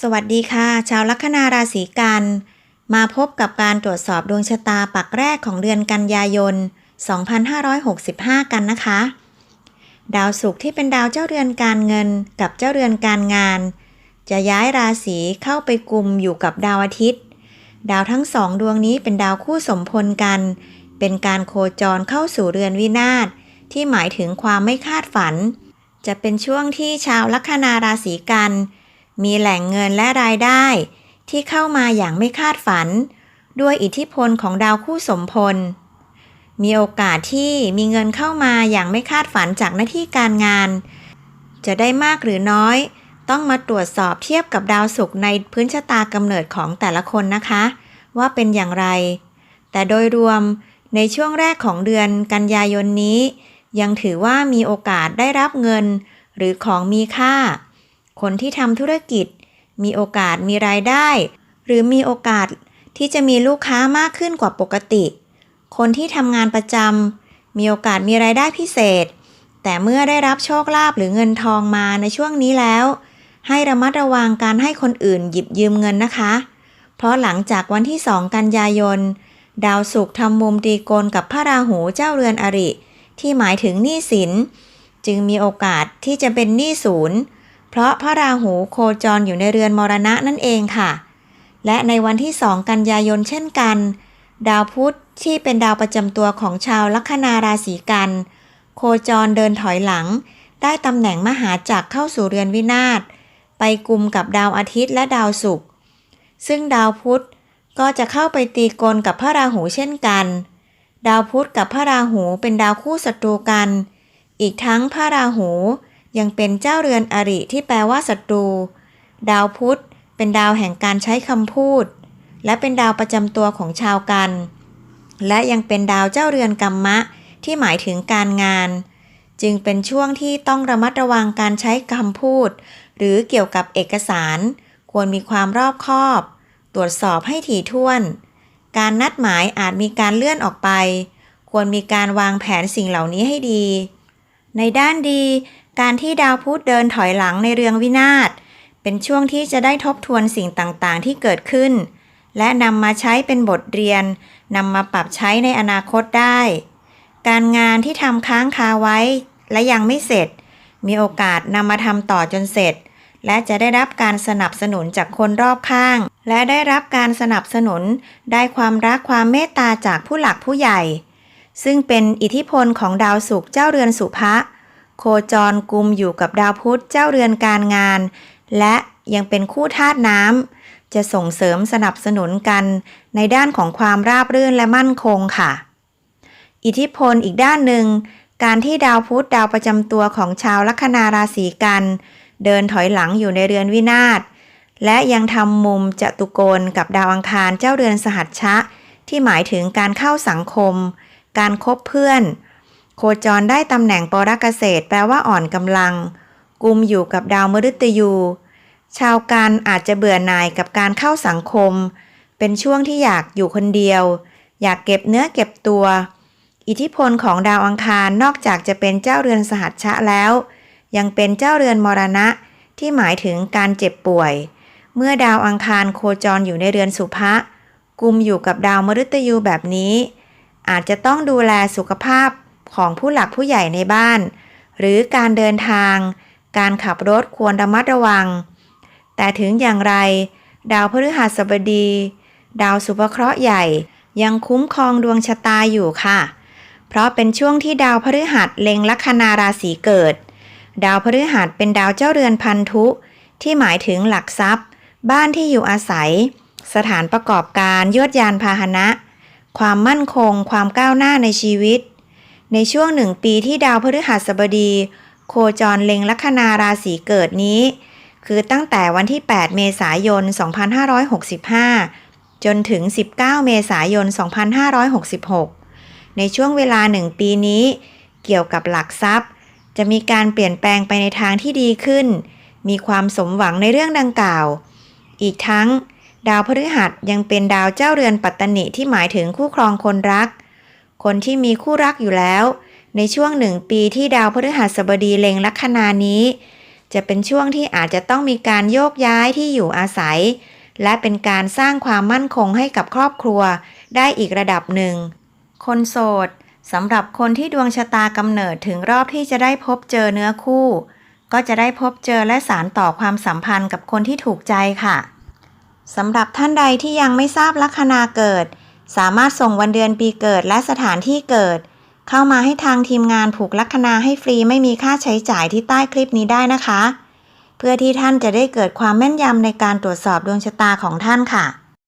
สวัสดีค่ะ ชาวลัคนาราศีกัน มาพบกับการตรวจสอบดวงชะตาปักแรกของเดือนกันยายน 2565 กันนะคะ ดาวศุกร์ที่เป็นดาวเจ้าเรือนการเงินกับเจ้าเรือนการงาน จะย้ายราศีเข้าไปกลุ่มอยู่กับดาวอาทิตย์ ดาวทั้งสองดวงนี้เป็นดาวคู่สมพลกัน เป็นการโคจรเข้าสู่เรือนวินาศที่หมายถึงความไม่คาดฝัน จะเป็นช่วงที่ชาวลัคนาราศีกัน มีแหล่งเงินและรายได้ที่เข้ามาอย่างไม่คาดฝัน ด้วยอิทธิพลของดาวคู่สมพล มีโอกาสที่มีเงินเข้ามาอย่างไม่คาดฝันจากหน้าที่การงาน จะได้มากหรือน้อย ต้องมาตรวจสอบเทียบกับดาวศุกร์ในพื้นชะตากำเนิดของแต่ละคนนะคะ ว่าเป็นอย่างไร แต่โดยรวมในช่วงแรกของเดือนกันยายนนี้ ยังถือว่ามีโอกาสได้รับเงิน หรือของมีค่า คนที่ทำธุรกิจ มีโอกาสมีรายได้ หรือมีโอกาสที่จะมีลูกค้ามากขึ้นกว่าปกติ คนที่ทำงานประจำมีโอกาสมีรายได้พิเศษ แต่เมื่อได้รับโชคลาภหรือเงินทองมาในช่วงนี้แล้ว ให้ระมัดระวังการให้คนอื่นหยิบยืมเงินนะคะ เพราะหลังจากวันที่ 2 กันยายน ดาวศุกร์ทำมุมตรีโกณกับพระราหูเจ้าเรือนอริ ที่หมายถึงหนี้สิน จึงมีโอกาสที่จะเป็นหนี้ศูนย์ เพราะพระราหูโคจรอยู่ในเรือนมรณะนั่นเองค่ะ และในวันที่2กันยายนเช่นกัน ดาวพุธที่เป็นดาวประจำตัวของชาวลัคนาราศีกัน โคจรเดินถอยหลัง ได้ตำแหน่งมหาจักรเข้าสู่เรือนวินาศไปกลุ่มกับดาวอาทิตย์และดาวศุกร์ซึ่งดาวพุธก็จะเข้าไปตีกลกับพระราหูเช่นกัน ดาวพุธกับพระราหูเป็นดาวคู่ศัตรูกัน อีกทั้งพระราหู ยังเป็นเจ้าเรือนอริที่แปลว่าศัตรู ดาวพุธเป็นดาวแห่งการใช้คำพูด และเป็นดาวประจำตัวของชาวกัน และยังเป็นดาวเจ้าเรือนกรรมะ ที่หมายถึงการงาน จึงเป็นช่วงที่ต้องระมัดระวังการใช้คำพูด หรือเกี่ยวกับเอกสาร ควรมีความรอบคอบ ตรวจสอบให้ถี่ถ้วน การนัดหมายอาจมีการเลื่อนออกไป ควรมีการวางแผนสิ่งเหล่านี้ให้ดี ในด้านดี การที่ดาวพุธเดินถอยหลังในเรืองวินาศ เป็นช่วงที่จะได้ทบทวนสิ่งต่างๆ ที่เกิดขึ้น และนำมาใช้เป็นบทเรียนนำมาปรับใช้ในอนาคตได้ การงานที่ทำค้างคาไว้และยังไม่เสร็จ มีโอกาสนำมาทำต่อจนเสร็จ และจะได้รับการสนับสนุนจากคนรอบข้าง และได้รับการสนับสนุน ได้ความรักความเมตตาจากผู้หลักผู้ใหญ่ ซึ่งเป็นอิทธิพลของดาวศุกร์เจ้าเรือนสุภะ โคจรกุมอยู่กับดาวพุธเจ้าเรือนการงาน และยังเป็นคู่ธาตุน้ำจะส่งเสริมสนับสนุนกันในด้านของความราบรื่นและมั่นคงค่ะ อิทธิพลอีกด้านหนึ่ง การที่ดาวพุธดาวประจำตัวของชาวลัคนาราศีกัน เดินถอยหลังอยู่ในเรือนวินาศและยังทำมุมจตุโกณกับดาวอังคารเจ้าเรือนสหัชชะ ที่หมายถึงการเข้าสังคม การคบเพื่อน โคจรได้ตำแหน่งปรกเกษตรแปลว่าอ่อนกำลัง กุมอยู่กับดาวมฤตยู ชาวกันอาจจะเบื่อหน่ายกับการเข้าสังคม เป็นช่วงที่อยากอยู่คนเดียว อยากเก็บเนื้อเก็บตัว อิทธิพลของดาวอังคารนอกจากจะเป็นเจ้าเรือนสหัชชะแล้ว ยังเป็นเจ้าเรือนมรณะที่หมายถึงการเจ็บป่วย เมื่อดาวอังคารโคจรอยู่ในเรือนสุภะกุมอยู่กับดาวมฤตยูแบบนี้ อาจจะต้องดูแลสุขภาพ ของผู้หลักผู้ใหญ่ในบ้าน หรือการเดินทาง การขับรถควรระมัดระวัง แต่ถึงอย่างไร ดาวพฤหัสบดี ดาวสุภเคราะห์ใหญ่ยังคุ้มครองดวงชะตาอยู่ค่ะ เพราะเป็นช่วงที่ดาวพฤหัสเล็งลัคนาราศีเกิด ดาวพฤหัสเป็นดาวเจ้าเรือนพันธุ ที่หมายถึงหลักทรัพย์ บ้านที่อยู่อาศัย สถานประกอบการยวดยานพาหนะ ความมั่นคง ความก้าวหน้าในชีวิต ในช่วงหนึ่งปีที่ดาวพฤหัสบดี โคจรเล็งลัคนาราศีเกิดนี้ คือตั้งแต่วันที่ 8 เมษายน 2565 จนถึง 19 เมษายน 2566 ในช่วงเวลาหนึ่งปีนี้ เกี่ยวกับหลักทรัพย์ จะมีการเปลี่ยนแปลงไปในทางที่ดีขึ้น มีความสมหวังในเรื่องดังกล่าว อีกทั้ง ดาวพฤหัสยังเป็นดาวเจ้าเรือนปัตตนิที่หมายถึงคู่ครองคนรัก คนที่มีคู่รักอยู่แล้ว ในช่วงหนึ่งปีที่ดาวพฤหัสบดีเล็งลัคนานี้ จะเป็นช่วงที่อาจจะต้องมีการโยกย้ายที่อยู่อาศัย และเป็นการสร้างความมั่นคงให้กับครอบครัว ได้อีกระดับหนึ่ง คนโสดสำหรับคนที่ดวงชะตากำเนิดถึงรอบที่จะได้พบเจอเนื้อคู่ ก็จะได้พบเจอและสารต่อความสัมพันธ์กับคนที่ถูกใจค่ะสำหรับท่านใดที่ยังไม่ทราบลัคนาเกิด สามารถส่งวันเดือนปีเกิดและสถานที่เกิด เข้ามาให้ทางทีมงานผูกลัคนาให้ฟรีไม่มีค่าใช้จ่ายที่ใต้คลิปนี้ได้นะคะ เพื่อที่ท่านจะได้เกิดความแม่นยำในการตรวจสอบดวงชะตาของท่านค่ะ